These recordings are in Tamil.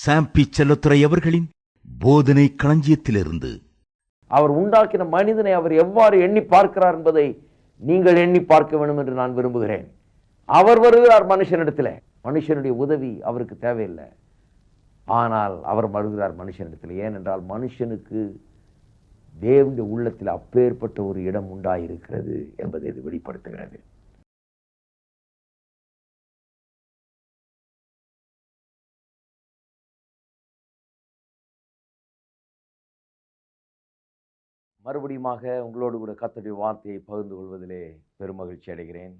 சாம்பி செல்லத்துறை அவர்களின் போதனை களஞ்சியத்திலிருந்து. அவர் உண்டாக்கின மனிதனை அவர் எவ்வாறு எண்ணி பார்க்கிறார் என்பதை நீங்கள் எண்ணி பார்க்க வேண்டும் என்று நான் விரும்புகிறேன். அவர் வருகிறார் மனுஷனிடத்தில். மனுஷனுடைய உதவி அவருக்கு தேவையில்லை. ஆனால் அவர் வருகிறார் மனுஷனிடத்தில். ஏனென்றால் மனுஷனுக்கு தேவனுடைய உள்ளத்தில் அப்பேற்பட்ட ஒரு இடம் உண்டாயிருக்கிறது என்பதை இது வெளிப்படுத்துகிறது. மறுபடியுமாக உங்களோடு கூட கத்தருடைய வார்த்தையை பகிர்ந்து கொள்வதிலே பெருமகிழ்ச்சி அடைகிறேன்.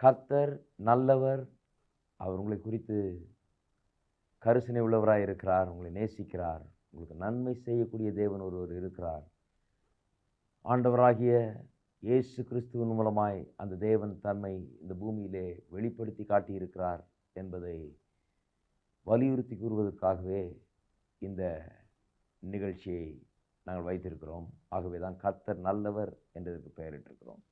கர்த்தர் நல்லவர் அவர் உங்களை குறித்து கரிசனை உள்ளவராக இருக்கிறார் உங்களை நேசிக்கிறார் உங்களுக்கு நன்மை செய்யக்கூடிய தேவன் ஒருவர் இருக்கிறார். ஆண்டவராகிய இயேசு கிறிஸ்துவின் மூலமாய் அந்த தேவன் தன்மை இந்த பூமியிலே வெளிப்படுத்தி காட்டியிருக்கிறார் என்பதை வலியுறுத்தி கூறுவதற்காகவே இந்த நிகழ்ச்சியை நாங்கள் வைத்திருக்கிறோம். ஆகவே தான் கர்த்தர் நல்லவர் என்றதற்கு பெயரிட்டிருக்கிறோம்.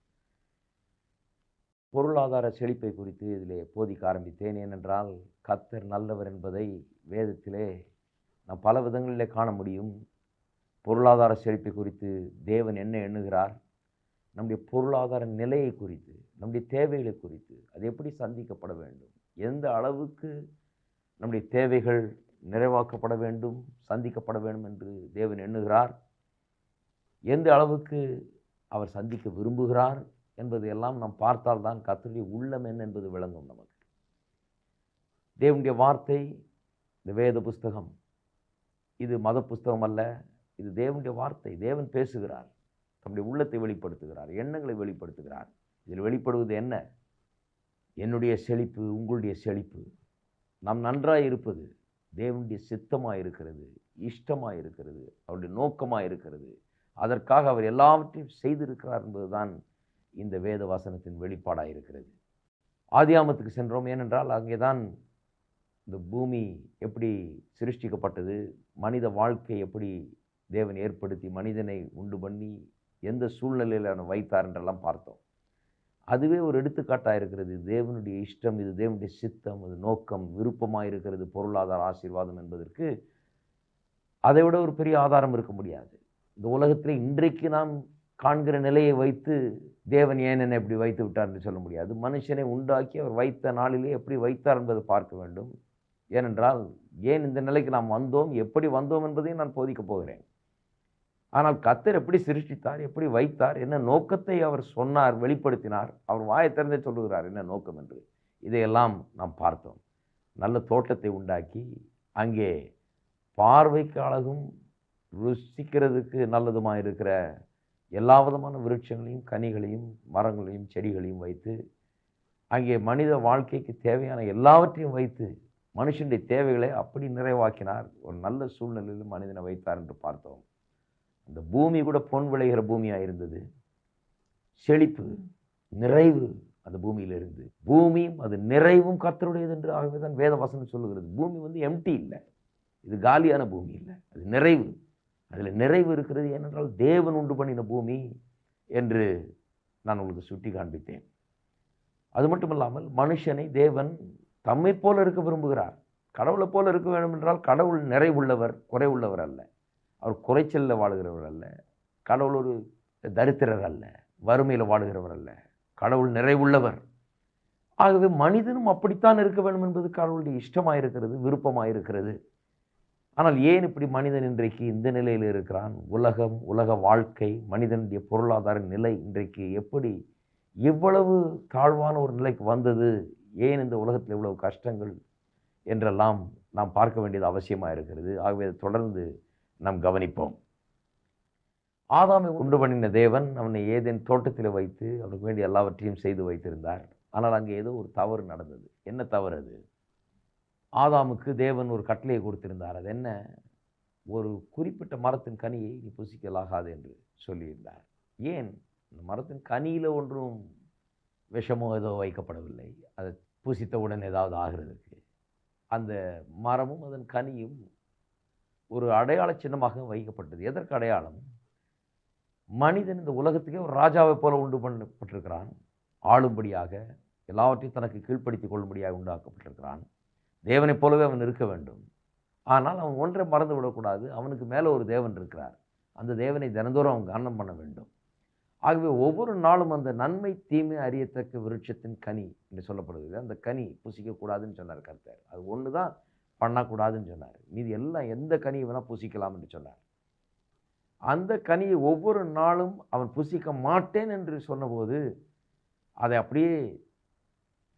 பொருளாதார செழிப்பை குறித்து இதிலே போதிக்க ஆரம்பித்தேன். ஏனென்றால் கர்த்தர் நல்லவர் என்பதை வேதத்திலே நாம் பல விதங்களிலே காண முடியும். பொருளாதார செழிப்பை குறித்து தேவன் என்ன எண்ணுகிறார்? நம்முடைய பொருளாதார நிலையை குறித்து நம்முடைய தேவைகளை குறித்து அது எப்படி சந்திக்கப்பட வேண்டும்? எந்த அளவுக்கு நம்முடைய தேவைகள் நிறைவாக்கப்பட வேண்டும் சந்திக்கப்பட வேண்டும் என்று தேவன் எண்ணுகிறார்? எந்த அளவுக்கு அவர் சந்திக்க விரும்புகிறார் என்பது எல்லாம் நாம் பார்த்தால்தான் கத்தருடைய உள்ளம் என்ன என்பது விளங்கும் நமக்கு. தேவனுடைய வார்த்தை இந்த வேத புஸ்தகம் இது மத புஸ்தகம் அல்ல இது தேவனுடைய வார்த்தை. தேவன் பேசுகிறார் தம்முடைய உள்ளத்தை வெளிப்படுத்துகிறார் எண்ணங்களை வெளிப்படுத்துகிறார். இதில் வெளிப்படுவது என்ன? என்னுடைய செழிப்பு உங்களுடைய செழிப்பு. நாம் நன்றாக இருப்பது தேவனுடைய சித்தமாக இருக்கிறது இஷ்டமாக இருக்கிறது அவருடைய நோக்கமாக இருக்கிறது அதற்காக அவர் எல்லாவற்றையும் செய்திருக்கிறார் என்பதுதான் இந்த வேத வாசனத்தின் வெளிப்பாடாக இருக்கிறது. ஆதியாமத்துக்கு சென்றோம். ஏனென்றால் அங்கே தான் இந்த பூமி எப்படி சிருஷ்டிக்கப்பட்டது மனித வாழ்க்கை எப்படி தேவன் ஏற்படுத்தி மனிதனை உண்டு பண்ணி எந்த சூழ்நிலையில் அவனை வைத்தார் என்றெல்லாம் பார்த்தோம். அதுவே ஒரு எடுத்துக்காட்டாக இருக்கிறது. தேவனுடைய இஷ்டம் இது தேவனுடைய சித்தம் இது நோக்கம் விருப்பமாக இருக்கிறது பொருளாதார ஆசீர்வாதம் என்பதற்கு அதை விட ஒரு பெரிய ஆதாரம் இருக்க முடியாது. இந்த உலகத்தில் இன்றைக்கு நாம் காண்கிற நிலையை வைத்து தேவன் ஏன் என்னை எப்படி வைத்து விட்டார் என்று சொல்ல முடியாது. மனுஷனை உண்டாக்கி அவர் வைத்த நாளிலே எப்படி வைத்தார் என்பதை பார்க்க வேண்டும். ஏனென்றால் ஏன் இந்த நிலைக்கு நாம் வந்தோம்? எப்படி வந்தோம் என்பதையும் நான் போதிக்கப் போகிறேன். ஆனால் கத்தர் எப்படி சிருஷ்டித்தார்? எப்படி வைத்தார்? என்ன நோக்கத்தை அவர் சொன்னார்? வெளிப்படுத்தினார்? அவர் வாயை திறந்தே சொல்லுகிறார் என்ன நோக்கம் என்று. இதையெல்லாம் நாம் பார்த்தோம். நல்ல தோட்டத்தை உண்டாக்கி அங்கே பார்வைக்கு அழகும் ருசிக்கிறதுக்கு நல்லதுமாக இருக்கிற எல்லா விதமான விருட்சங்களையும் கனிகளையும் மரங்களையும் செடிகளையும் வைத்து அங்கே மனித வாழ்க்கைக்கு தேவையான எல்லாவற்றையும் வைத்து மனுஷனுடைய தேவைகளை அப்படி நிறைவாக்கினார். ஒரு நல்ல சூழ்நிலையில் மனிதனை வைத்தார் என்று பார்த்தோம். அந்த பூமி கூட பொன் விளைகிற பூமியாக இருந்தது. செழிப்பு நிறைவு அந்த பூமியில் இருந்து. பூமியும் அது நிறைவும் கத்தருடையது என்று ஆகவே தான் வேத வசனம் சொல்லுகிறது. பூமி வந்து எம்டி இல்லை. இது காலியான பூமி இல்லை. அது நிறைவு. அதில் நிறைவு இருக்கிறது ஏனென்றால் தேவன் உண்டு பண்ணின பூமி என்று நான் உங்களுக்கு சுட்டி காண்பித்தேன். அது மட்டும் இல்லாமல் மனுஷனை தேவன் தம்மை போல இருக்க விரும்புகிறார். கடவுளை போல இருக்க வேண்டும் என்றால் கடவுள் நிறைவுள்ளவர் குறைவுள்ளவர் அல்ல. அவர் குறைச்சலில் வாழுகிறவர் அல்ல. கடவுள் ஒரு தரித்திரர் அல்ல. வறுமையில் வாழுகிறவர் அல்ல. கடவுள் நிறைவுள்ளவர். ஆகவே மனிதனும் அப்படித்தான் இருக்க வேண்டும் என்பது கடவுளுடைய இஷ்டமாக இருக்கிறது விருப்பமாக இருக்கிறது ஆனால் ஏன் இப்படி மனிதன் இன்றைக்கு இந்த நிலையில் இருக்கிறான்? உலகம் உலக வாழ்க்கை மனிதனுடைய பொருளாதார நிலை இன்றைக்கு எப்படி? இவ்வளவு தாழ்வான ஒரு நிலைக்கு வந்தது. ஏன் இந்த உலகத்தில் இவ்வளவு கஷ்டங்கள்? என்றெல்லாம் நாம் பார்க்க வேண்டியது அவசியமாக இருக்கிறது. ஆகவே அதை தொடர்ந்து நாம் கவனிப்போம். ஆதாமை உண்டு பண்ணின தேவன் அவனை ஏதேன் தோட்டத்தில் வைத்து அவனுக்கு வேண்டிய எல்லாவற்றையும் செய்து வைத்திருந்தார். ஆனால் அங்கே ஏதோ ஒரு தவறு நடந்தது. என்ன தவறு அது? ஆதாமுக்கு தேவன் ஒரு கட்டளையை கொடுத்திருந்தார். அது என்ன? ஒரு குறிப்பிட்ட மரத்தின் கனியை நீ புசிக்கலாகாது என்று சொல்லியிருந்தார். ஏன்? இந்த மரத்தின் கனியில் ஒன்றும் விஷமோ ஏதோ வைக்கப்படவில்லை. அதை புசித்தவுடன் ஏதாவது ஆகிறதுக்கு. அந்த மரமும் அதன் கனியும் ஒரு அடையாள சின்னமாக வைக்கப்பட்டது. எதற்கு அடையாளம்? மனிதன் இந்த உலகத்துக்கே ஒரு ராஜாவை போல உண்டு பண்ணப்பட்டிருக்கிறான். ஆளும்படியாக எல்லாவற்றையும் தனக்கு கீழ்ப்படுத்திக் கொள்ளும்படியாக உண்டாக்கப்பட்டிருக்கிறான். தேவனைப் போலவே அவன் இருக்க வேண்டும். ஆனால் அவன் ஒன்றை மறந்து விடக்கூடாது. அவனுக்கு மேலே ஒரு தேவன் இருக்கிறார். அந்த தேவனை தினந்தோறும் அவன் கவனம் பண்ண வேண்டும். ஆகவே ஒவ்வொரு நாளும் அந்த நன்மை தீமை அறியத்தக்க விருட்சத்தின் கனி என்று சொல்லப்படுகிறது. அந்த கனி புசிக்கக்கூடாதுன்னு சொன்னார் கர்த்தர். அது ஒன்று தான் பண்ணக்கூடாதுன்னு சொன்னார். மீதி எல்லாம் எந்த கனியை வேணால் புசிக்கலாம் என்று சொன்னார். அந்த கனியை ஒவ்வொரு நாளும் அவன் புசிக்க மாட்டேன் என்று சொன்னபோது அதை அப்படியே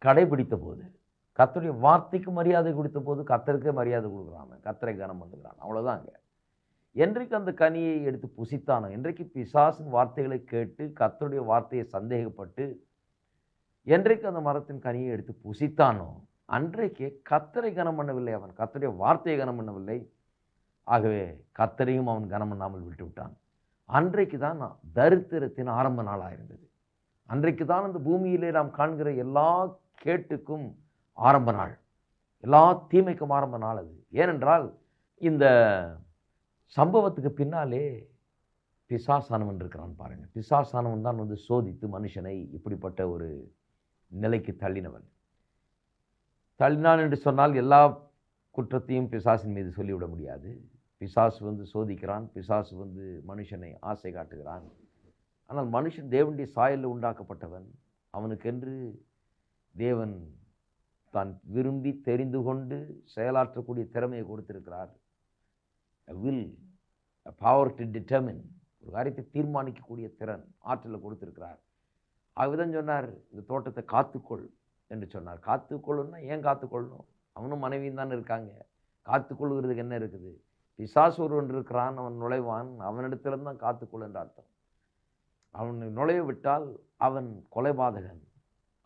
கடைபிடித்த போது கத்தருடைய வார்த்தைக்கு மரியாதை கொடுத்த போது கத்தருக்கே மரியாதை கொடுக்குறான் கத்தரை கனம் பண்ணுகிறான். அவ்வளோதாங்க என்றைக்கு அந்த கனியை எடுத்து புசித்தானோ என்றைக்கு பிசாசின் வார்த்தைகளை கேட்டு கத்தருடைய வார்த்தையை சந்தேகப்பட்டு என்றைக்கு அந்த மரத்தின் கனியை எடுத்து புசித்தானோ அன்றைக்கே கத்தரை கனம் பண்ணவில்லை. அவன் கத்தருடைய வார்த்தையை கனம் பண்ணவில்லை. ஆகவே கத்தரையும் அவன் கனம் பண்ணாமல் விட்டு விட்டான் அன்றைக்கு தான் தரித்திரத்தின் ஆரம்ப நாளாக இருந்தது அன்றைக்கு தான் அந்த பூமியிலே நாம் காண்கிற எல்லா கேட்டுக்கும் ஆரம்ப நாள். எல்லா தீமைக்கும் ஆரம்ப நாள் அது. ஏனென்றால் இந்த சம்பவத்துக்கு பின்னாலே பிசாசானவன் இருக்கிறான் பாருங்கள் பிசாசானவன் தான் வந்து சோதித்து மனுஷனை இப்படிப்பட்ட ஒரு நிலைக்கு தள்ளினவன். தள்ளினான் என்று சொன்னால் எல்லா குற்றத்தையும் பிசாசின் மீது சொல்லிவிட முடியாது. பிசாசு வந்து சோதிக்கிறான். பிசாசு வந்து மனுஷனை ஆசை காட்டுகிறான். ஆனால் மனுஷன் தேவனுடைய சாயலில் உண்டாக்கப்பட்டவன். அவனுக்கென்று தேவன் தான் விரும்பி தெரிந்து கொண்டு செயலாற்றக்கூடிய திறமையை கொடுத்திருக்கிறார். வில் பவர் டு டிட்டர்மின் ஒரு காரியத்தை தீர்மானிக்கக்கூடிய திறன் ஆற்றலை கொடுத்திருக்கிறார். ஆகவேதான் சொன்னார் இந்த தோட்டத்தை காத்துக்கொள் என்று சொன்னார். காத்துக்கொள்ளுன்னா ஏன் காத்துக்கொள்ளணும்? அவனும் மனைவியும் தான் இருக்காங்க. காத்துக்கொள்கிறதுக்கு என்ன இருக்குது? பிசாசு ஒருவன் இருக்கிறான் அவன் நுழைவான் அவனிடத்திலிருந்து தான் காத்துக்கொள் என்ற அர்த்தம். அவனை நுழைய விட்டால் அவன் கொலைபாதகன்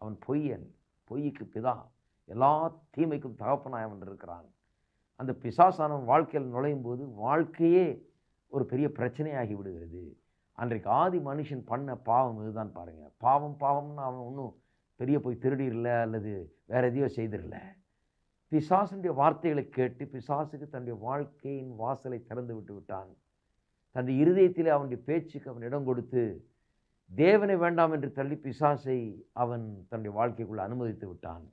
அவன் பொய்யன் பொய்யுக்கு பிதா. எல்லா தீமைக்கும் தகப்பனாய் அவன் இருக்கிறான். அந்த பிசாசானவன் வாழ்க்கையில் நுழையும் போது வாழ்க்கையே ஒரு பெரிய பிரச்சனையாகி விடுகிறது. அன்றைக்கு ஆதி மனுஷன் பண்ண பாவம் இதுதான் பாருங்கள் பாவம் பாவம்னு அவன் ஒன்றும் பெரிய போய் திருடிடல அல்லது வேற எதையோ செய்திடல. பிசாசனுடைய வார்த்தைகளை கேட்டு பிசாசுக்கு தன்னுடைய வாழ்க்கையின் வாசலை திறந்து விட்டு விட்டான். தன்னுடைய இருதயத்திலே அவனுடைய பேச்சுக்கு அவன் இடம் கொடுத்து தேவனை வேண்டாம் என்று தள்ளி பிசாசை அவன் தன்னுடைய வாழ்க்கைக்குள் அனுமதித்து விட்டான்.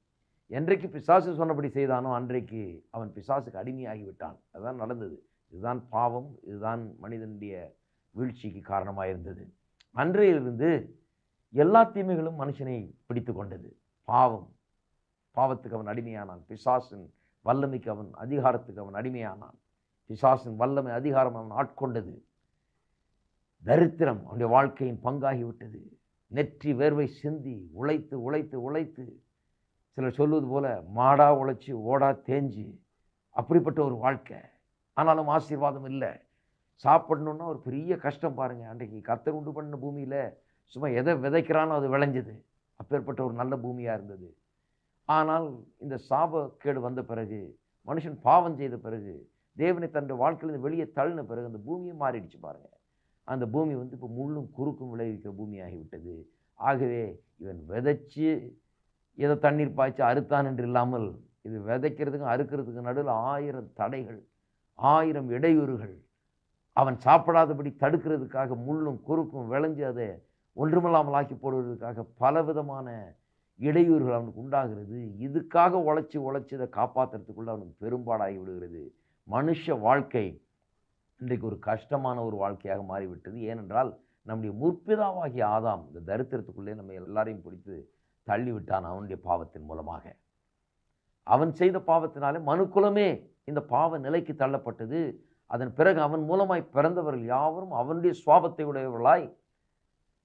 என்றைக்கு பிசாசு சொன்னபடி செய்தானோ அன்றைக்கு அவன் பிசாசுக்கு அடிமையாகி விட்டான் அதுதான் நடந்தது. இதுதான் பாவம். இதுதான் மனிதனுடைய வீழ்ச்சிக்கு காரணமாக இருந்தது அன்றையிலிருந்து எல்லா தீமைகளும் மனுஷனை பிடித்து கொண்டது. பாவம். பாவத்துக்கு அவன் அடிமையானான். பிசாசின் வல்லமைக்கு அவன் அதிகாரத்துக்கு அவன் அடிமையானான். பிசாசின் வல்லமை அதிகாரம் அவன் ஆட்கொண்டது. தரித்திரம் அவனுடைய வாழ்க்கையின் பங்காகிவிட்டது. நெற்றி வேர்வை சிந்தி உழைத்து உழைத்து உழைத்து சிலர் சொல்வது போல் மாடா உழைச்சி ஓடா தேஞ்சி அப்படிப்பட்ட ஒரு வாழ்க்கை. ஆனாலும் ஆசீர்வாதம் இல்லை. சாப்பிடணுன்னா ஒரு பெரிய கஷ்டம் பாருங்கள் அன்றைக்கு கத்தர் உண்டு பண்ண பூமியில் சும்மா எதை விதைக்கிறானோ அது விளைஞ்சது. அப்பேற்பட்ட ஒரு நல்ல பூமியாக இருந்தது. ஆனால் இந்த சாபக்கேடு வந்த பிறகு மனுஷன் பாவம் செய்த பிறகு தேவனை தன்னுடைய வாழ்க்கையிலேருந்து வெளியே தள்ளின பிறகு அந்த பூமியை மாறிடுச்சு பாருங்கள் அந்த பூமி வந்து இப்போ முள்ளும் குறுக்கும் விளைவிக்கிற பூமியாகிவிட்டது ஆகவே இவன் விதைச்சி ஏதோ தண்ணீர் பாய்ச்சி அறுத்தான் என்று இல்லாமல் இது விதைக்கிறதுக்கும் அறுக்கிறதுக்கும் நடுவில் ஆயிரம் தடைகள் ஆயிரம் இடையூறுகள். அவன் சாப்பிடாதபடி தடுக்கிறதுக்காக முள்ளும் குறுக்கும் விளைஞ்சு அதை ஒன்றுமில்லாமல் ஆக்கி போடுவதற்காக பலவிதமான இடையூறுகள் அவனுக்கு உண்டாகிறது. இதுக்காக உழைச்சி உழைச்சி இதை காப்பாற்றுறதுக்குள்ளே அவனுக்கு பெரும்பாடாகி விடுகிறது. மனுஷ வாழ்க்கை இன்றைக்கு ஒரு கஷ்டமான ஒரு வாழ்க்கையாக மாறிவிட்டது. ஏனென்றால் நம்முடைய முற்பிதாவாகிய ஆதாம் இந்த தரித்திரத்துக்குள்ளே நம்ம எல்லாரையும் பிடித்து தள்ளிவிட்டான் அவனுடைய பாவத்தின் மூலமாக. அவன் செய்த பாவத்தினாலே மனுக்குலமே இந்த பாவ நிலைக்கு தள்ளப்பட்டது. அதன் பிறகு அவன் மூலமாய் பிறந்தவர்கள் யாவரும் அவனுடைய சுவாபத்தை உடையவர்களாய்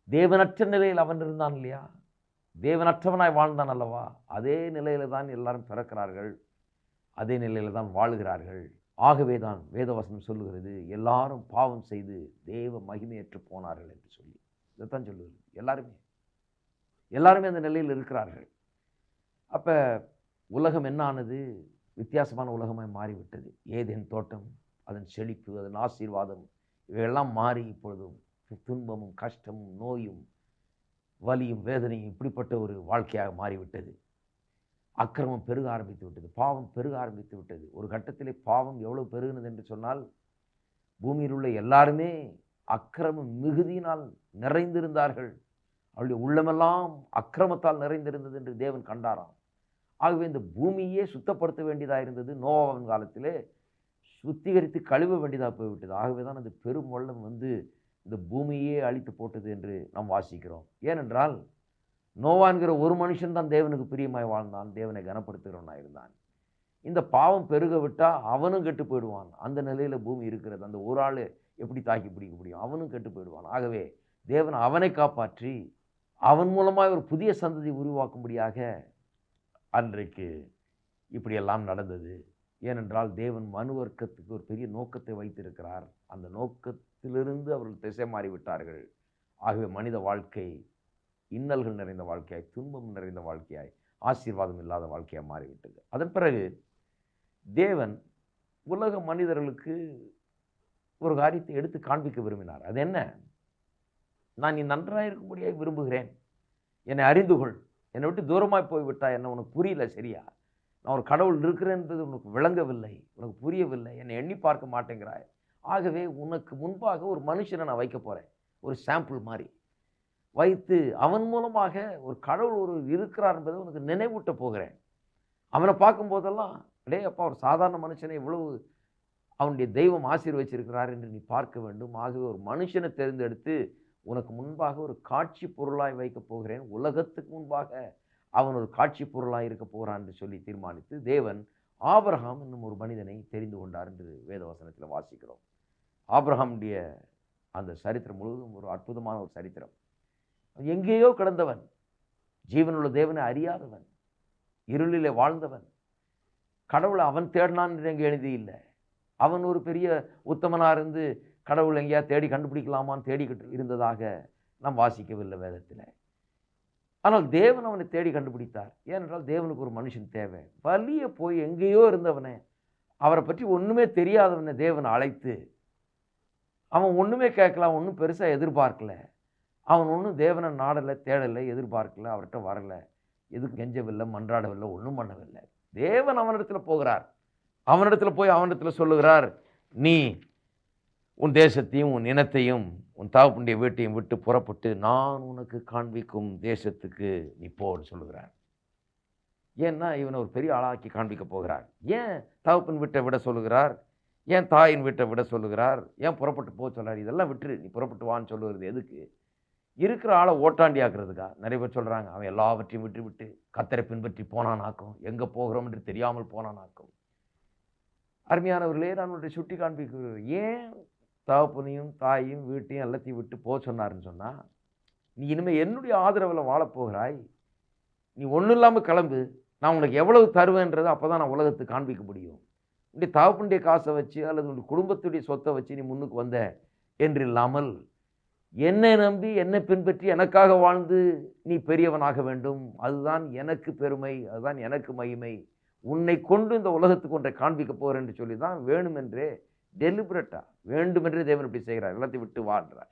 தேவனற்ற நிலையில் அவன் இருந்தான் இல்லையா? தேவனற்றவனாய் வாழ்ந்தான் அல்லவா? அதே நிலையில தான் எல்லாரும் பிறக்கிறார்கள். அதே நிலையில தான் வாழுகிறார்கள். ஆகவே தான் வேதவசனம் சொல்லுகிறது எல்லாரும் பாவம் செய்து தேவ மகிமையற்று போனார்கள் என்று சொல்லி. இதைத்தான் சொல்லுகிறது. எல்லாருமே எல்லாருமே அந்த நிலையில் இருக்கிறார்கள். அப்போ உலகம் என்ன ஆனது? வித்தியாசமான உலகமாக மாறிவிட்டது. ஏதேன் தோட்டம் அதன் செழிப்பு அதன் ஆசீர்வாதம் இவையெல்லாம் மாறி இப்பொழுதும் துன்பமும் கஷ்டமும் நோயும் வலியும் வேதனையும் இப்படிப்பட்ட ஒரு வாழ்க்கையாக மாறிவிட்டது. அக்கிரமம் பெருக ஆரம்பித்து விட்டது. பாவம் பெருக ஆரம்பித்து விட்டது. ஒரு கட்டத்திலே பாவம் எவ்வளோ பெருகினது என்று சொன்னால் பூமியில் உள்ள எல்லாருமே அக்கிரமம் மிகுதியினால் நிறைந்திருந்தார்கள். அவளுடைய உள்ளமெல்லாம் அக்கிரமத்தால் நிறைந்திருந்தது என்று தேவன் கண்டாராம். ஆகவே இந்த பூமியே சுத்தப்படுத்த வேண்டியதாக இருந்தது. நோவாவின் காலத்திலே சுத்திகரித்து கழுவ வேண்டியதாக போய்விட்டது. ஆகவே தான் அந்த பெரும் வெள்ளம் வந்து இந்த பூமியே அழித்து போட்டது என்று நாம் வாசிக்கிறோம். ஏனென்றால் நோவான்கிற ஒரு மனுஷன் தான் தேவனுக்கு பிரியமாய் வாழ்ந்தான். தேவனை கனப்படுத்துகிறவனாக இருந்தான் இந்த பாவம் பெருக விட்டால் அவனும் கெட்டு போயிடுவான். அந்த நிலையில் பூமி இருக்கிறது. அந்த ஒரு ஆள் எப்படி தாக்கி பிடிக்க முடியும்? அவனும் கெட்டு போயிடுவான். ஆகவே தேவன் அவனை காப்பாற்றி அவன் மூலமாக ஒரு புதிய சந்ததி உருவாக்கும்படியாக அன்றைக்கு இப்படியெல்லாம் நடந்தது. ஏனென்றால் தேவன் மனு வர்க்கத்துக்கு ஒரு பெரிய நோக்கத்தை வைத்திருக்கிறார். அந்த நோக்கத்திலிருந்து அவர்கள் திசை மாறிவிட்டார்கள். ஆகவே மனித வாழ்க்கை இன்னல்கள் நிறைந்த வாழ்க்கையாய் துன்பம் நிறைந்த வாழ்க்கையாய் ஆசீர்வாதம் இல்லாத வாழ்க்கையாக மாறிவிட்டது. அதன் பிறகு தேவன் உலக மனிதர்களுக்கு ஒரு காரியத்தை எடுத்து காண்பிக்க விரும்பினார். அது என்ன? நான் நீ நன்றாக இருக்கும்படியாக விரும்புகிறேன். என்னை அறிந்து கொள். என்னை விட்டு தூரமாய் போய்விட்டா என்ன உனக்கு புரியல சரியா? நான் ஒரு கடவுள் இருக்கிறேன் என்பது உனக்கு விளங்கவில்லை. உனக்கு புரியவில்லை. என்னை எண்ணி பார்க்க மாட்டேங்கிறாய். ஆகவே உனக்கு முன்பாக ஒரு மனுஷனை நான் வைக்க போகிறேன் ஒரு சாம்பிள் மாதிரி. வைத்து அவன் மூலமாக ஒரு கடவுள் ஒரு இருக்கிறார் என்பதை உனக்கு நினைவூட்ட போகிறேன். அவனை பார்க்கும்போதெல்லாம் டே அப்பா ஒரு சாதாரண மனுஷனை இவ்வளவு அவனுடைய தெய்வம் ஆசீர்வச்சிருக்கிறார் என்று நீ பார்க்க வேண்டும். ஆகவே ஒரு மனுஷனை தேர்ந்தெடுத்து உனக்கு முன்பாக ஒரு காட்சி பொருளாய் வைக்கப் போகிறேன். உலகத்துக்கு முன்பாக அவன் ஒரு காட்சி பொருளாக இருக்க போகிறான் என்று சொல்லி தீர்மானித்து தேவன் ஆபிரகாம் என்னும் ஒரு மனிதனை தெரிந்து கொண்டார் என்று வேதவசனத்தில் வாசிக்கிறோம். ஆபிரகாமுடைய அந்த சரித்திரம் முழுவதும் ஒரு அற்புதமான ஒரு சரித்திரம். எங்கேயோ கிடந்தவன் ஜீவனுள்ள தேவனை அறியாதவன் இருளிலே வாழ்ந்தவன் கடவுளை அவன் தேடினான் என்று எங்கே எழுதியில்லை. அவன் ஒரு பெரிய உத்தமனாக இருந்து கடவுள் எங்கேயா தேடி கண்டுபிடிக்கலாமான்னு தேடிக்கிட்டு இருந்ததாக நாம் வாசிக்கவில்லை வேதத்தில். ஆனால் தேவன் அவனை தேடி கண்டுபிடித்தார். ஏனென்றால் தேவனுக்கு ஒரு மனுஷன் தேவை. வலிய போய் எங்கேயோ இருந்தவனை அவரை பற்றி ஒன்றுமே தெரியாதவனை தேவன் அழைத்து அவன் ஒன்றுமே கேட்கல ஒன்றும் பெருசாக எதிர்பார்க்கல. அவன் ஒன்றும் தேவனை நாடலை தேடலை எதிர்பார்க்கல அவர்கிட்ட வரலை. எதுவும் கெஞ்சவில்லை மன்றாடவில்லை ஒன்றும் பண்ணவில்லை. தேவன் அவனிடத்தில் போகிறார். அவனிடத்தில் போய் அவனிடத்தில் சொல்லுகிறார் நீ உன் தேசத்தையும் உன் இனத்தையும் உன் தாவப்புண்டிய வீட்டையும் விட்டு புறப்பட்டு நான் உனக்கு காண்பிக்கும் தேசத்துக்கு நீ போன்னு சொல்லுகிறார். ஏன்னா இவனை ஒரு பெரிய ஆளாக்கி காண்பிக்க போகிறார். ஏன் தகப்பன் வீட்டை விட சொல்லுகிறார்? ஏன் தாயின் வீட்டை விட சொல்லுகிறார்? ஏன் புறப்பட்டு போக சொல்கிறார் இதெல்லாம் விட்டுரு நீ புறப்பட்டு வான்னு சொல்லுகிறது எதுக்கு? இருக்கிற ஆளை ஓட்டாண்டி ஆக்குறதுக்கா நிறைய பேர் சொல்கிறாங்க அவன் எல்லாவற்றையும் விட்டு விட்டு கத்தரை பின்பற்றி போனானாக்கும் எங்கே போகிறோம் என்று தெரியாமல் போனானாக்கும். அருமையானவர்களே நான் உன்னுடைய சுட்டி காண்பிக்கிறேன். ஏன் தகப்பனையும் தாயும் வீட்டையும் எல்லாத்தையும் விட்டு போக சொன்னாருன்னு சொன்னால் நீ இனிமேல் என்னுடைய ஆதரவில் வாழப்போகிறாய் நீ ஒன்றும் இல்லாமல் கிளம்பு. நான் உனக்கு எவ்வளவு தருவேன்றது அப்போ தான் நான் உலகத்துக்கு காண்பிக்க முடியும். உன்னுடைய தகப்பனுடைய காசை வச்சு அல்லது உன்னுடைய குடும்பத்துடைய சொத்தை வச்சு நீ முன்னுக்கு வந்த என்று இல்லாமல் என்னை நம்பி என்னை பின்பற்றி எனக்காக வாழ்ந்து நீ பெரியவனாக வேண்டும். அதுதான் எனக்கு பெருமை அதுதான் எனக்கு மகிமை. உன்னை கொண்டு இந்த உலகத்துக்கு ஒன்றை காண்பிக்க போகிறேன் என்று சொல்லி தான் வேணுமென்றே டெலிபரேட்டாக வேண்டுமென்றே தேவன் இப்படி செய்கிறார் எல்லாத்தையும் விட்டு வாழ்கிறார்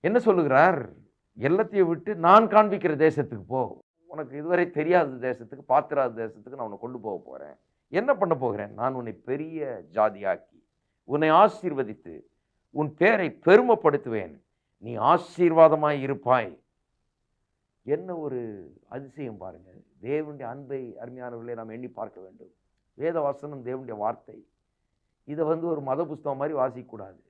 என்ன சொல்லுகிறார்? எல்லாத்தையும் விட்டு நான் காண்பிக்கிற தேசத்துக்கு போ. உனக்கு இதுவரை தெரியாத தேசத்துக்கு பார்த்திராத தேசத்துக்கு நான் உன்னை கொண்டு போக போகிறேன் என்ன பண்ண போகிறேன்? நான் உன்னை பெரிய ஜாதியாக்கி உன்னை ஆசீர்வதித்து உன் பேரை பெருமைப்படுத்துவேன். நீ ஆசீர்வாதமாய் இருப்பாய். என்ன ஒரு அதிசயம் பாருங்கள். தேவனுடைய அன்பை அருமையானவர்களை நாம் எண்ணி பார்க்க வேண்டும். வேத வசனம் தேவனுடைய வார்த்தை. இதை வந்து ஒரு மத புஸ்தகம் மாதிரி வாசிக்கக்கூடாது.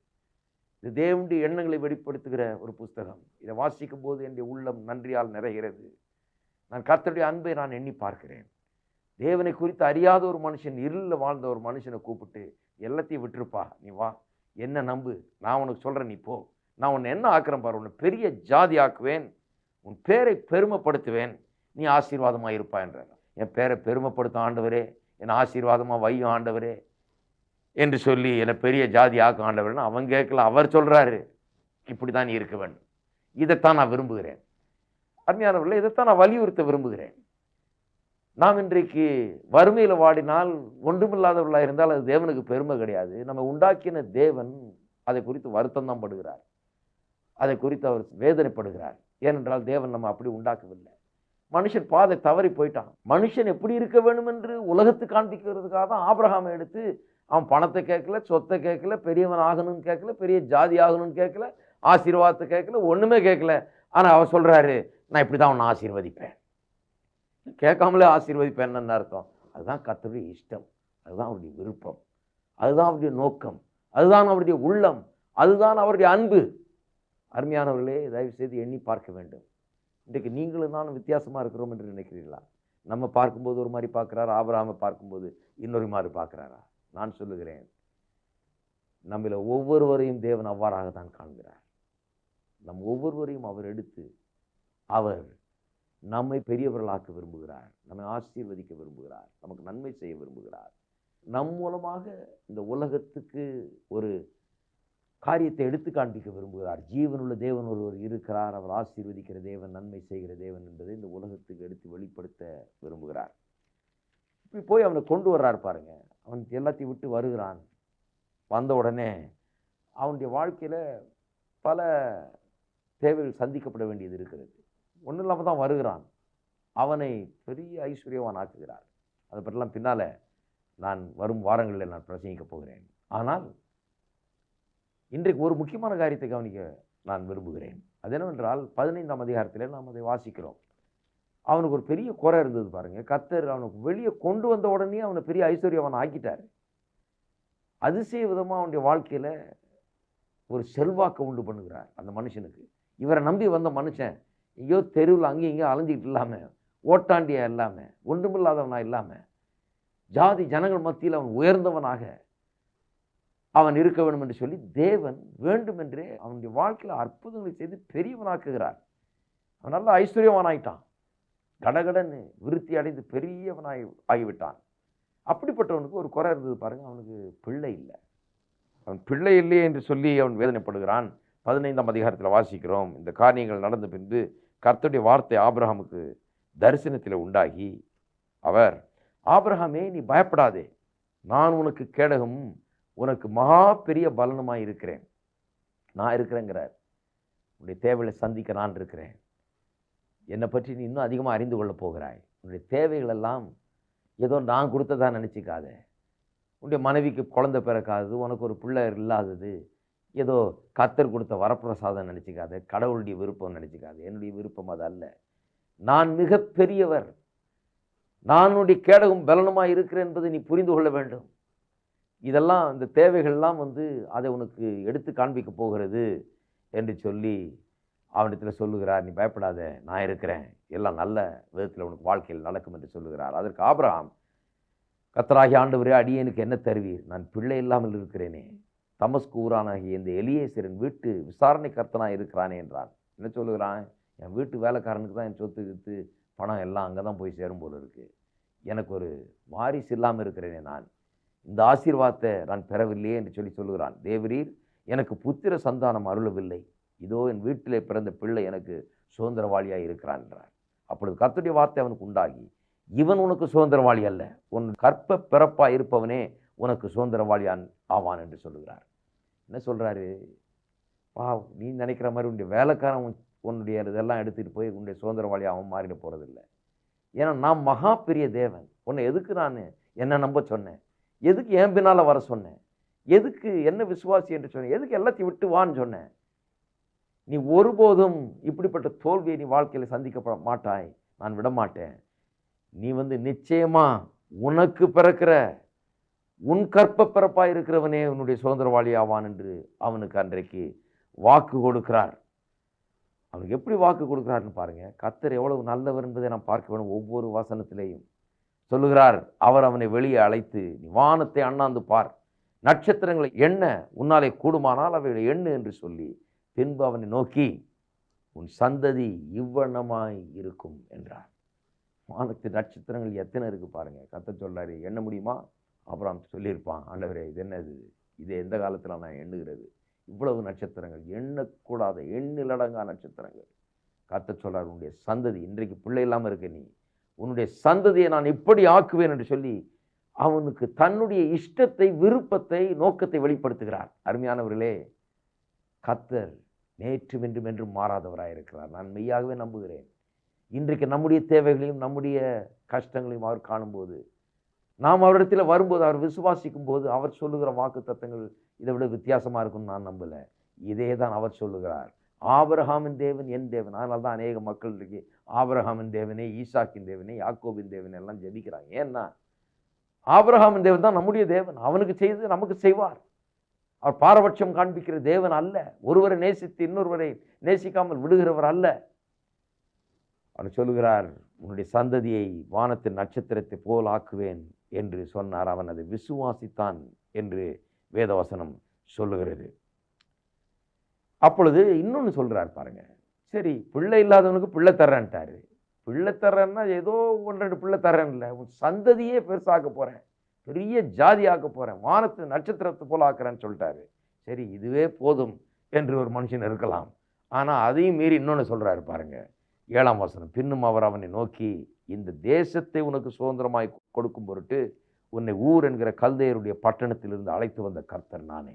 இது தேவனுடைய எண்ணங்களை வெளிப்படுத்துகிற ஒரு புஸ்தகம். இதை வாசிக்கும் போது என்னுடைய உள்ளம் நன்றியால் நிறைகிறது. நான் கர்த்தருடைய அன்பை நான் எண்ணி பார்க்கிறேன். தேவனை குறித்து அறியாத ஒரு மனுஷன் இருளில் வாழ்ந்த ஒரு மனுஷனை கூப்பிட்டு எல்லாத்தையும் விட்டுருப்பா நீ வா. என்ன நம்பு? நான் உனக்கு சொல்கிறேன் நீ போ. நான் உன்னை என்ன ஆக்கிறேன் பாரு? உன்னை பெரிய ஜாதி ஆக்குவேன். உன் பேரை பெருமைப்படுத்துவேன். நீ ஆசீர்வாதமாக இருப்பா என்றார். என் பேரை பெருமைப்படுத்தும் ஆண்டவரே. என் ஆசீர்வாதமாக வையும் ஆண்டவரே. என்று சொல்லி என்னை பெரிய ஜாதி ஆக்க ஆண்டவர்னு அவன் கேட்கல அவர் சொல்கிறாரு இப்படி தான் நீ இருக்க வேண்டும். இதைத்தான் நான் விரும்புகிறேன். அருமையானவர்களே இதைத்தான் நான் வலியுறுத்த விரும்புகிறேன். நாம் இன்றைக்கு வறுமையில் வாடினால் ஒன்றுமில்லாதவர்களாக இருந்தால் அது தேவனுக்கு பெருமை கிடையாது. நம்ம உண்டாக்கின தேவன் அதை குறித்து வருத்தம் தான் படுகிறார். அதை குறித்து அவர் வேதனைப்படுகிறார். ஏனென்றால் தேவன் நம்ம அப்படி உண்டாக்கவில்லை. மனுஷன் பாதை தவறி போயிட்டான். மனுஷன் எப்படி இருக்க வேண்டும் என்று உலகத்துக்கு காண்பிக்கிறதுக்காக தான் ஆபிரகாமை எடுத்து அவன் பணத்தை கேட்கல சொத்தை கேட்கல பெரியவன் ஆகணும்னு கேட்கல பெரிய ஜாதி ஆகணும்னு கேட்கல ஆசீர்வாதத்தை கேட்கல ஒன்றுமே கேட்கல. ஆனால் அவர் சொல்கிறாரு நான் இப்படி தான் உன்னை ஆசீர்வதிப்பேன். கேட்காமலே ஆசீர்வதிப்பேன் என்னன்னு அர்த்தம்? அதுதான் கத்தருடைய இஷ்டம். அதுதான் அவருடைய விருப்பம். அதுதான் அவருடைய நோக்கம். அதுதான் அவருடைய உள்ளம். அதுதான் அவருடைய அன்பு. அருமையானவர்களே தயவு செய்து எண்ணி பார்க்க வேண்டும். இன்றைக்கு நீங்களும் நானும் வித்தியாசமாக இருக்கிறோம் என்று நினைக்கிறீர்களா? நம்ம பார்க்கும்போது ஒரு மாதிரி பார்க்குறாரு ஆபராம பார்க்கும்போது இன்னொரு மாதிரி பார்க்குறாரா? நான் சொல்லுகிறேன். நம்மள ஒவ்வொருவரையும் தேவன் அவ்வாறாக தான் காண்கிறார். நம் ஒவ்வொருவரையும் அவர் எடுத்து அவர் நம்மை பெரியவர்களாக்க விரும்புகிறார். நம்மை ஆசீர்வதிக்க விரும்புகிறார். நமக்கு நன்மை செய்ய விரும்புகிறார். நம் மூலமாக இந்த உலகத்துக்கு ஒரு காரியத்தை எடுத்து காண்பிக்க விரும்புகிறார். ஜீவனுள்ள தேவன் ஒருவர் இருக்கிறார். அவர் ஆசீர்வதிக்கிற தேவன் நன்மை செய்கிற தேவன் என்பதை இந்த உலகத்துக்கு எடுத்து வெளிப்படுத்த விரும்புகிறார். இப்படி போய் அவனை கொண்டு வர்றார் பாருங்கள் அவன் எல்லாத்தையும் விட்டு வருகிறான். வந்த உடனே அவனுடைய வாழ்க்கையில் பல தேவைகள் சந்திக்கப்பட வேண்டியது இருக்கிறது. ஒன்றும் இல்லாமல் தான் வருகிறான். அவனை பெரிய ஐஸ்வர்யவான் ஆக்குகிறார். அதை பற்றிலாம் பின்னால் நான் வரும் வாரங்களில் நான் பிரசங்கிக்க போகிறேன். ஆனால் இன்றைக்கு ஒரு முக்கியமான காரியத்தை கவனிக்க நான் விரும்புகிறேன். அது என்னவென்றால் பதினைந்தாம் அதிகாரத்தில் நாம் அதை வாசிக்கிறோம். அவனுக்கு ஒரு பெரிய குறை இருந்தது பாருங்கள் கத்தர் அவனுக்கு வெளியே கொண்டு வந்த உடனே அவனை பெரிய ஐஸ்வர்யவன் ஆக்கிட்டார். அதிசய விதமாக அவனுடைய வாழ்க்கையில் ஒரு செல்வாக்கை உண்டு பண்ணுகிறார் அந்த மனுஷனுக்கு. இவரை நம்பி வந்த மனுஷன் எங்கேயோ தெருவில் அங்கேயும் இங்கேயும் அலைஞ்சிக்கிட்டு இல்லாமல் ஓட்டாண்டியா இல்லாமல் ஒன்றுமில்லாதவனா இல்லாமல் ஜாதி ஜனங்கள் மத்தியில் அவன் உயர்ந்தவனாக அவன் இருக்க வேண்டும் என்று சொல்லி தேவன் வேண்டுமென்றே அவனுடைய வாழ்க்கையில் அற்புதங்களை செய்து பெரியவனாக்குகிறார். அவன் நல்ல ஐஸ்வர்யவனாயிட்டான் கடகடன்னு விருத்தி அடைந்து பெரியவனாய் ஆகிவிட்டான். அப்படிப்பட்டவனுக்கு ஒரு குறை இருந்தது பாருங்கள் அவனுக்கு பிள்ளை இல்லை. அவன் பிள்ளை இல்லையே என்று சொல்லி அவன் வேதனைப்படுகிறான். பதினைந்தாம் அதிகாரத்தில் வாசிக்கிறோம் இந்த காரியங்கள் நடந்த பின்பு கர்த்தருடைய வார்த்தை ஆபிரகாமுக்கு தரிசனத்தில் உண்டாகி அவர் ஆபிரகாமே நீ பயப்படாதே. நான் உனக்கு கேடகம் உனக்கு மகா பெரிய பலனமாக இருக்கிறேன். நான் இருக்கிறேங்கிறார். உன்னுடைய தேவையை சந்திக்க நான் இருக்கிறேன். என்னை பற்றி நீ இன்னும் அதிகமாக அறிந்து கொள்ளப் போகிறாய். உன்னுடைய தேவைகளெல்லாம் ஏதோ நான் கொடுத்ததா நினச்சிக்காத. உன்னுடைய மனைவிக்கு குழந்தை பிறக்காதது உனக்கு ஒரு பிள்ளை இல்லாதது ஏதோ கத்தர் கொடுத்த வரப்பிரசாதம் நினச்சிக்காத கடவுளுடைய விருப்பம் நினச்சிக்காத. என்னுடைய விருப்பம் அது அல்ல. நான் மிக பெரியவர். நானுடைய கேடகம் பலனுமாக இருக்கிறேன் என்பதை நீ புரிந்து கொள்ள வேண்டும். இதெல்லாம் இந்த தேவைகள்லாம் வந்து அதை உனக்கு எடுத்து காண்பிக்க போகிறது என்று சொல்லி அவனிடத்தில் சொல்லுகிறார் நீ பயப்படாத நான் இருக்கிறேன். எல்லாம் நல்ல விதத்தில் உனக்கு வாழ்க்கையில் நடக்கும் என்று சொல்லுகிறார். அதற்கு ஆபராம் கத்தராகி ஆண்டவரே அடியனுக்கு என்ன தருவீர்? நான் பிள்ளை இல்லாமல் இருக்கிறேனே. தமஸ்கு ஊரானாகிய இந்த எலியேசரின் வீட்டு விசாரணை கர்த்தனாக இருக்கிறானே என்றான். என்ன சொல்லுகிறான்? என் வீட்டு வேலைக்காரனுக்கு தான் என் சொத்து கித்து பணம் எல்லாம் அங்கே தான் போய் சேரும் போல இருக்கு. எனக்கு ஒரு வாரிசு இல்லாமல் இருக்கிறேனே நான். இந்த ஆசீர்வாதத்தை நான் பெறவில்லையே என்று சொல்லி சொல்லுகிறான். தேவரீர் எனக்கு புத்திர சந்தானம் அருளவில்லை. இதோ என் வீட்டிலே பிறந்த பிள்ளை எனக்கு சுதந்திரவாளியாக இருக்கிறான் என்றார். அப்பொழுது கத்துடைய வார்த்தை அவனுக்கு உண்டாகி இவன் உனக்கு சுதந்திரவாளி அல்ல உன் கற்ப பிறப்பாக இருப்பவனே உனக்கு சுதந்திரவாளியான் ஆவான் என்று சொல்லுகிறார். என்ன சொல்கிறாரு வா நீ நினைக்கிற மாதிரி உன்னுடைய வேலைக்காரன் உன்னுடைய இதெல்லாம் எடுத்துகிட்டு போய் உன்னுடைய சுதந்திரவாளி அவன் மாறிட போகிறதில்ல ஏன்னா நான் மகா பெரிய தேவன். உன்னை எதுக்கு நான் என்ன நம்ப சொன்னேன்? எதுக்கு என் பின்னால் வர சொன்னேன்? எதுக்கு என்ன விசுவாசி என்று சொன்னேன்? எதுக்கு எல்லாத்தையும் விட்டு வான்னு சொன்னேன்? நீ ஒருபோதும் இப்படிப்பட்ட தோல்வியை நீ வாழ்க்கையில் சந்திக்க மாட்டாய். நான் விட மாட்டேன் நீ வந்து நிச்சயமாக உனக்கு பிறக்கிற உன் கற்ப பிறப்பாக இருக்கிறவனே உன்னுடைய சுதந்திரவாளி ஆவான் என்று அவனுக்கு அன்றைக்கு வாக்கு கொடுக்கிறார். அவனுக்கு எப்படி வாக்கு கொடுக்குறாருன்னு பாருங்க. கத்தர் எவ்வளவு நல்லவர் என்பதை நாம் பார்க்க வேண்டும் ஒவ்வொரு வசனத்திலேயும். சொல்லுகிறார் அவர் அவனை வெளியே அழைத்து நீ வானத்தை அண்ணாந்து பார். நட்சத்திரங்களை எண்ண உன்னாலே கூடுமானால் அவைகளை எண்ணு என்று சொல்லி பின்பு அவனை நோக்கி உன் சந்ததி இவ்வண்ணமாய் இருக்கும் என்றார் வானத்து நட்சத்திரங்கள் எத்தனை இருக்கு பாருங்க. கத்த சொல்றாரு எண்ண முடியுமா? அப்புறம் சொல்லியிருப்பான். ஆண்டவரே இது என்னது? இது எந்த காலத்தில் நான் எண்ணுகிறது? இவ்வளவு நட்சத்திரங்கள் எண்ணக்கூடாத எண்ணிலடங்கா நட்சத்திரங்கள். கத்த சொல்றார் உன்னுடைய சந்ததி இன்றைக்கு பிள்ளை இல்லாமல் இருக்க நீ. உன்னுடைய சந்ததியை நான் இப்படி ஆக்குவேன் என்று சொல்லி அவனுக்கு தன்னுடைய இஷ்டத்தை விருப்பத்தை நோக்கத்தை வெளிப்படுத்துகிறார். அருமையானவர்களே கத்தர் நேற்று என்றும் என்றும் மாறாதவராக இருக்கிறார். நான் மெய்யாகவே நம்புகிறேன். இன்றைக்கு நம்முடைய தேவைகளையும் நம்முடைய கஷ்டங்களையும் அவர் காணும்போது நாம் அவரிடத்தில் வரும்போது அவர் விசுவாசிக்கும் போது அவர் சொல்லுகிற வாக்கு தத்தங்கள் இதை விட வித்தியாசமாக இருக்கும்னு நான் நம்பலை. இதே தான் அவர் சொல்லுகிறார். ஆபரஹாமின் தேவன் என் தேவன். அதனால தான் அநேக மக்கள் இருக்கு ஆபரஹாமின் தேவனே ஈசாக்கின் தேவனே யாக்கோபின் தேவனே எல்லாம் ஜெபிக்கிறாங்க. ஏன்னா ஆபரஹாமின் தேவன் தான் நம்முடைய தேவன். அவனுக்கு செய்து நமக்கு செய்வார். அவர் பாரபட்சம் காண்பிக்கிற தேவன் அல்ல. ஒருவரை நேசித்து இன்னொருவரை நேசிக்காமல் விடுகிறவர் அல்ல. அவர் சொல்லுகிறார் உன்னுடைய சந்ததியை வானத்தின் நட்சத்திரத்தை போல் ஆக்குவேன் என்று சொன்னார். அவன் அதை விசுவாசித்தான் என்று வேதவசனம் சொல்லுகிறது. அப்பொழுது இன்னொன்று சொல்கிறார் பாருங்க. சரி பிள்ளை இல்லாதவனுக்கு பிள்ளை தர்றேன்ட்டாரு. பிள்ளை தர்றேன்னா ஏதோ ஒன்று ரெண்டு பிள்ளை தர்றேன் இல்லை உன் சந்ததியே பெருசாக்க போகிறேன் பெரிய ஜாதி ஆக்க வானத்து நட்சத்திரத்தை போல ஆக்குறேன்னு சொல்லிட்டாரு. சரி இதுவே போதும் என்று ஒரு மனுஷன் இருக்கலாம். ஆனால் அதையும் மீறி இன்னொன்று சொல்கிறாரு பாருங்க. ஏழாம் வசனம் பின்னும் அவர் அவனை நோக்கி இந்த தேசத்தை உனக்கு சுதந்திரமாய் கொடுக்கும் பொருட்டு உன்னை ஊர் என்கிற கல்தையருடைய பட்டணத்திலிருந்து அழைத்து வந்த கர்த்தர் நானே.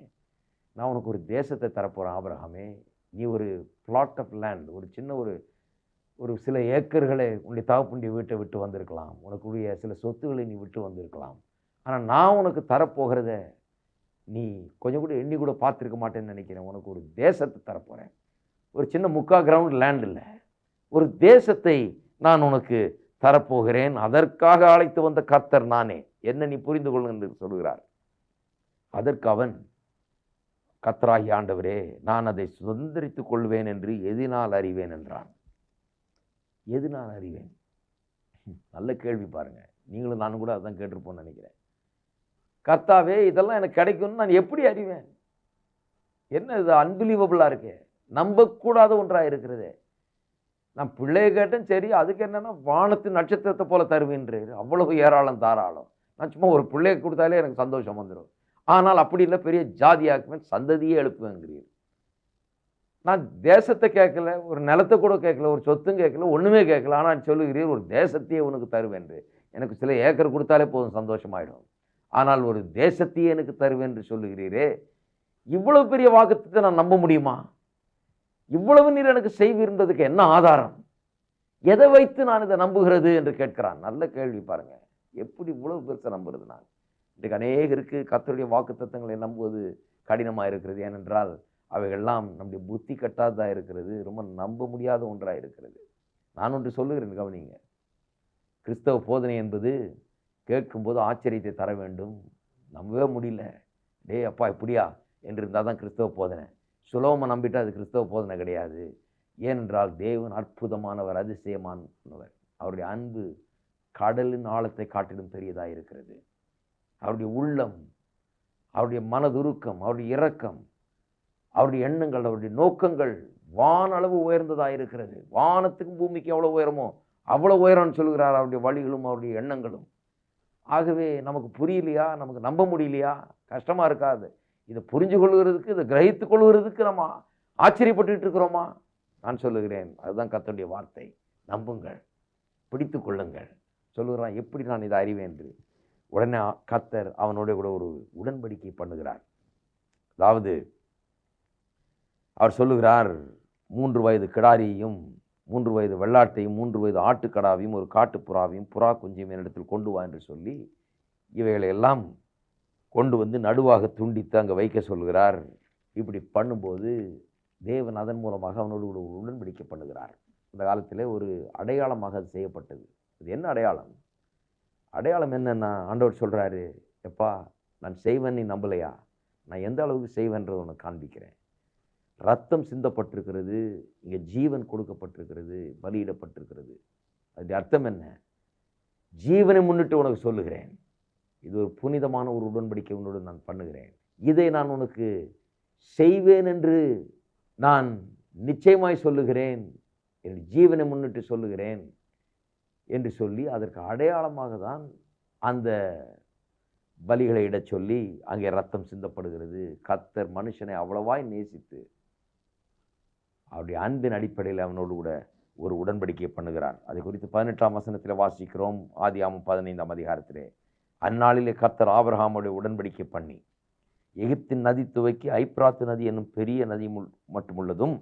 நான் உனக்கு ஒரு தேசத்தை தரப்போகிறேன் ஆபிரகாமே. நீ ஒரு பிளாட் ஆஃப் லேண்ட் ஒரு சின்ன ஒரு ஒரு சில ஏக்கர்களை உன்னுடைய தகப்புண்டிய வீட்டை விட்டு வந்திருக்கலாம். உனக்குரிய சில சொத்துக்களை நீ விட்டு வந்திருக்கலாம். ஆனால் நான் உனக்கு தரப்போகிறத நீ கொஞ்சம் கூட எண்ணி கூட பார்த்துருக்க மாட்டேன்னு நினைக்கிறேன். உனக்கு ஒரு தேசத்தை தரப்போகிறேன் ஒரு சின்ன முக்கா கிரவுண்ட் லேண்ட் இல்லை. ஒரு தேசத்தை நான் உனக்கு தரப்போகிறேன். அதற்காக அழைத்து வந்த கர்த்தர் நானே. என்ன நீ புரிந்து கொள் என்று சொல்கிறார். அதற்கு அவன் கத்தராகி ஆண்டவரே நான் அதை சுதந்திரித்துக் கொள்வேன் என்று எதினால் அறிவேன் என்றான். எதினால் அறிவேன்? நல்ல கேள்வி பாருங்கள் நீங்களும் நானும் கூட அதான் கேட்டிருப்போம்னு நினைக்கிறேன். கர்த்தாவே இதெல்லாம் எனக்கு கிடைக்கும்னு நான் எப்படி அறிவேன்? என்ன இது அன்பிலீவபிளாக இருக்கே? நம்பக்கூடாத ஒன்றாக இருக்கிறதே. நான் பிள்ளைய கேட்டேன் சரி அதுக்கு என்னென்னா வானத்து நட்சத்திரத்தை போல தருவேன்றாரு அவ்வளவு ஏராளம் தாராளம். நான் சும்மா ஒரு பிள்ளைய கொடுத்தாலே எனக்கு சந்தோஷம் வந்துடும் ஆனால் அப்படி இல்லை பெரிய ஜாதியாக்குவேன் சந்ததியே எழுப்புவேங்கிறீர் நான் தேசத்தை கேட்கல ஒரு நிலத்தை கூட கேட்கல ஒரு சொத்தும் கேட்கல ஒன்றுமே கேட்கல. ஆனால் சொல்லுகிறீர் ஒரு தேசத்தையே உனக்கு தருவேன்று. எனக்கு சில ஏக்கர் கொடுத்தாலே போதும் சந்தோஷமாயிடும். ஆனால் ஒரு தேசத்தையே எனக்கு தருவேன் என்று சொல்லுகிறீரே இவ்வளவு பெரிய வாக்குத்தத்தை நான் நம்ப முடியுமா? இவ்வளவு நீர் எனக்கு செய்வீர்ன்றதுக்கு என்ன ஆதாரம்? எதை வைத்து நான் இதை நம்புகிறது என்று கேட்கிறான். நல்ல கேள்வி பாருங்க. எப்படி இவ்வளவு பெருசை நம்புறது நான்? இன்றைக்கு அநேகருக்கு கத்தருடைய வாக்குத்தத்தங்களை நம்புவது கடினமாக இருக்கிறது. ஏனென்றால் அவைகள்லாம் நம்முடைய புத்தி கட்டாததாக இருக்கிறது ரொம்ப நம்ப முடியாத ஒன்றாக இருக்கிறது நான் ஒன்று சொல்லுகிறேன் கவனிங்க. கிறிஸ்தவ போதனை என்பது கேட்கும்போது ஆச்சரியத்தை தர வேண்டும். நம்பவே முடியல. டேய் அப்பா இப்படியா? என்று இருந்தால் தான் கிறிஸ்தவ போதனை. சுலபமாக நம்பிட்டால் அது கிறிஸ்தவ போதனை கிடையாது. ஏனென்றால் தேவன் அற்புதமானவர் அதிசயமானவர். அவருடைய அன்பு கடலின் ஆழத்தை காட்டிலும் பெரியதாக இருக்கிறது. அவருடைய உள்ளம் அவருடைய மனதுருக்கம் அவருடைய இரக்கம் அவருடைய எண்ணங்கள் அவருடைய நோக்கங்கள் வானளவு உயர்ந்ததாக இருக்கிறது. வானத்துக்கும் பூமிக்கு எவ்வளோ உயரமோ அவ்வளோ உயரம்னு சொல்கிறார். அவருடைய வழிகளும் அவருடைய எண்ணங்களும். ஆகவே நமக்கு புரியலையா? நமக்கு நம்ப முடியலையா? கஷ்டமாக இருக்காது. இதை புரிஞ்சு கொள்கிறதுக்கு இதை கிரகித்து கொள்கிறதுக்கு நம்ம ஆச்சரியப்பட்டு இருக்கிறோமா? நான் சொல்லுகிறேன். அதுதான் கத்தருடைய வார்த்தை. நம்புங்கள். பிடித்து கொள்ளுங்கள். சொல்லுகிறான் எப்படி நான் இதை அறிவேன் என்று? உடனே கத்தர் அவனோட கூட ஒரு உடன்படிக்கை பண்ணுகிறார். அதாவது அவர் சொல்லுகிறார் மூன்று வயது கிடாரியையும் மூன்று வயது வெள்ளாட்டையும் மூன்று வயது ஆட்டுக்கடாவையும் ஒரு காட்டுப்புறாவையும் புறா குஞ்சையும் என்னிடத்தில் கொண்டு வா என்று சொல்லி இவைகளை எல்லாம் கொண்டு வந்து நடுவாக துண்டித்து அங்கே வைக்க சொல்கிறார். இப்படி பண்ணும்போது தேவன் அதன் மூலமாக அவனோடு கூட உடன்படிக்கை பண்ணுகிறார். இந்த காலத்தில் ஒரு அடையாளமாக அது செய்யப்பட்டது. இது என்ன அடையாளம்? அடையாளம் என்னன்னா ஆண்டவர் சொல்கிறாரு எப்பா நான் செய்வேன் நீ நம்பலையா? நான் எந்த அளவுக்கு செய்வேன்றதை உனக்கு காண்பிக்கிறேன். ரத்தம் சிந்தப்பட்டிருக்கிறது இங்கே ஜீவன் கொடுக்கப்பட்டிருக்கிறது பலியிடப்பட்டிருக்கிறது. அது அர்த்தம் என்ன? ஜீவனை முன்னிட்டு உனக்கு சொல்லுகிறேன். இது ஒரு புனிதமான ஒரு உடன்படிக்கை உன்னோடு நான் பண்ணுகிறேன். இதை நான் உனக்கு செய்வேன் என்று நான் நிச்சயமாய் சொல்லுகிறேன். என் ஜீவனை முன்னிட்டு சொல்லுகிறேன் என்று சொல்லி அதற்கு அடையாளமாக தான் அந்த பலிகளை இடச் சொல்லி அங்கே ரத்தம் சிந்தப்படுகிறது. கத்தர் மனுஷனை அவ்வளவாய் நேசித்து அவருடைய அன்பின் அடிப்படையில் அவனோடு கூட ஒரு உடன்படிக்கை பண்ணுகிறார். அது குறித்து பதினெட்டாம் வசனத்தில் வாசிக்கிறோம். ஆதி ஆமாம் பதினைந்தாம் அதிகாரத்திலே அந்நாளிலே கர்த்தர் ஆபிரஹாமுடைய உடன்படிக்கை பண்ணி எகிப்தின் நதி துவக்கி ஐப்ராத்து நதி என்னும் பெரிய நதி மட்டுமுள்ளதும்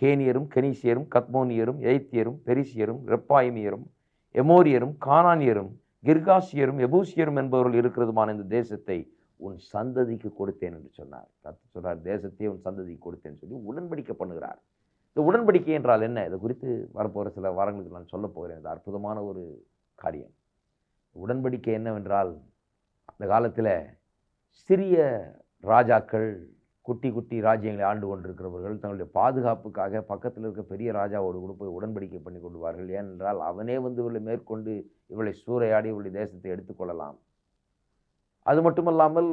கேனியரும் கெனீசியரும் கத்மோனியரும் எய்த்தியரும் பெரிசியரும் ரெப்பாயிமியரும் எமோரியரும் கானானியரும் கிர்காசியரும் எபூசியரும் என்பவர்கள் இருக்கிறதுமான இந்த தேசத்தை உன் சந்ததிக்கு கொடுத்தேன் என்று சொன்னார். கத்து சொல்கிறார் தேசத்தையே உன் சந்ததிக்கு கொடுத்தேன்னு சொல்லி உடன்படிக்கை பண்ணுகிறார். இந்த உடன்படிக்கை என்றால் என்ன? இது குறித்து வரப்போகிற சில வாரங்களுக்கு நான் சொல்ல போகிறேன். இது அற்புதமான ஒரு காரியம். உடன்படிக்கை என்னவென்றால் அந்த காலத்தில் சிறிய ராஜாக்கள் குட்டி குட்டி ராஜ்யங்களை ஆண்டு கொண்டிருக்கிறவர்கள் தங்களுடைய பாதுகாப்புக்காக பக்கத்தில் இருக்க பெரிய ராஜாவோடு கூட போய் உடன்படிக்கை பண்ணி கொள்வார்கள். ஏனென்றால் அவனே வந்து இவளை மேற்கொண்டு இவளை சூறையாடி இவளுடைய தேசத்தை எடுத்துக்கொள்ளலாம் அது மட்டுமல்லாமல்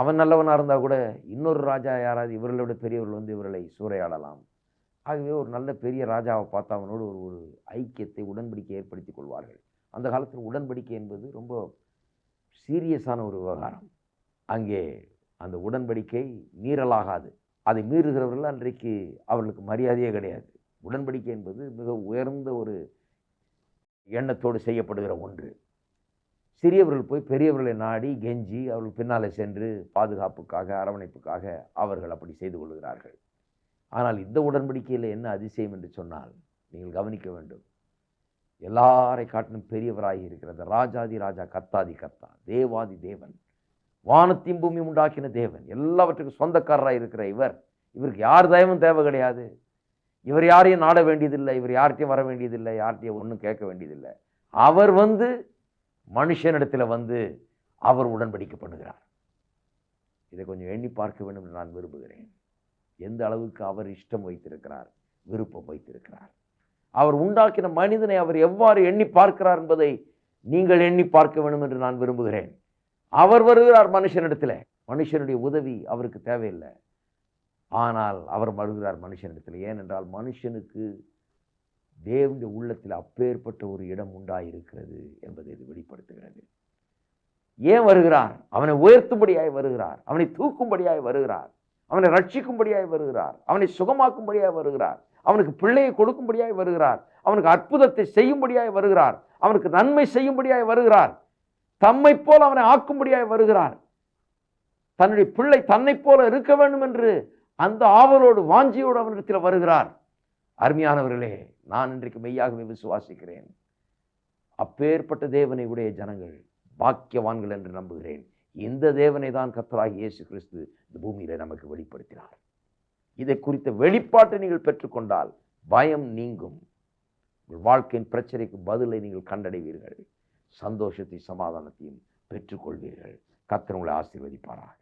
அவன் நல்லவனாக இருந்தால் கூட இன்னொரு ராஜா யாராவது இவர்களை விட பெரியவர்கள் வந்து இவர்களை சூறையாடலாம். ஆகவே ஒரு நல்ல பெரிய ராஜாவை பார்த்து அவனோடு ஒரு ஒரு ஐக்கியத்தை உடன்படிக்கை ஏற்படுத்திக் கொள்வார்கள். அந்த காலத்தில் உடன்படிக்கை என்பது ரொம்ப சீரியஸான ஒரு விவகாரம். அங்கே அந்த உடன்படிக்கை மீறலாகாது. அதை மீறுகிறவர்கள் அன்றைக்கு அவர்களுக்கு மரியாதையே கிடையாது. உடன்படிக்கை என்பது மிக உயர்ந்த ஒரு எண்ணத்தோடு செய்யப்படுகிற ஒன்று. சிறியவர்கள் போய் பெரியவர்களை நாடி கெஞ்சி அவர்கள் பின்னாலே சென்று பாதுகாப்புக்காக அரவணைப்புக்காக அவர்கள் அப்படி செய்து கொள்கிறார்கள். ஆனால் இந்த உடன்படிக்கையில் என்ன அதிசயம் என்று சொன்னால் நீங்கள் கவனிக்க வேண்டும். எல்லாரை காட்டிலும் பெரியவராகி இருக்கிறது ராஜாதி ராஜா கத்தாதி கத்தா தேவாதி தேவன் வானத்தையும் பூமி உண்டாக்கின தேவன் எல்லாவற்றுக்கும் சொந்தக்காரராக இருக்கிற இவர் இவருக்கு யார் தயவும் தேவை கிடையாது. இவர் யாரையும் நாட வேண்டியதில்லை இவர் யார்கிட்டையும் வர வேண்டியதில்லை யார்கிட்டையும் ஒன்றும் கேட்க வேண்டியதில்லை. அவர் வந்து மனுஷனிடத்தில் வந்து அவர் உடன்படிக்கை பண்ணுகிறார் இதை கொஞ்சம் எண்ணி பார்க்க வேண்டும் என்று நான் விரும்புகிறேன். எந்த அளவுக்கு அவர் இஷ்டம் வைத்திருக்கிறார் விருப்பம் வைத்திருக்கிறார். அவர் உண்டாக்கின மனிதனை அவர் எவ்வாறு எண்ணி பார்க்கிறார் என்பதை நீங்கள் எண்ணி பார்க்க வேண்டும் என்று நான் விரும்புகிறேன். அவர் வருகிறார் மனுஷனிடத்தில். மனுஷனுடைய உதவி அவருக்கு தேவையில்லை. ஆனால் அவர் வருகிறார் மனுஷனிடத்தில். ஏனென்றால் மனுஷனுக்கு தேவனுடைய உள்ளத்தில் அப்பேற்பட்ட ஒரு இடம் உண்டாயிருக்கிறது என்பதை இது வெளிப்படுத்துகிறது. ஏன் வருகிறார்? அவனை உயர்த்தும்படியாய் வருகிறார். அவனை தூக்கும்படியாய் வருகிறார். அவனை ரட்சிக்கும்படியாய் வருகிறார். அவனை சுகமாக்கும்படியாய் வருகிறார். அவனுக்கு பிள்ளையை கொடுக்கும்படியாய் வருகிறார். அவனுக்கு அற்புதத்தை செய்யும்படியாய் வருகிறார். அவனுக்கு நன்மை செய்யும்படியாய் வருகிறார். தம்மை போல் அவனை ஆக்கும்படியாய் வருகிறார். தன்னுடைய பிள்ளை தன்னை போல இருக்க வேண்டும் என்று அந்த ஆவலோடு வாஞ்சியோடு அவனிடத்தில் வருகிறார். அருமையானவர்களே நான் இன்றைக்கு மெய்யாகவே விசுவாசிக்கிறேன். அப்பேற்பட்ட தேவனை உடைய ஜனங்கள் பாக்கியவான்கள் என்று நம்புகிறேன். இந்த தேவனை தான் கத்தராகி இயேசு கிறிஸ்து இந்த பூமியில நமக்கு வெளிப்படுத்தினார். இதை குறித்த வெளிப்பாட்டை நீங்கள் பெற்றுக்கொண்டால் பயம் நீங்கும். உங்கள் வாழ்க்கையின் பிரச்சனைக்கு பதிலை நீங்கள் கண்டடைவீர்கள். சந்தோஷத்தை சமாதானத்தையும் பெற்றுக்கொள்வீர்கள் கத்தர் உங்களை ஆசீர்வதிப்பாராக.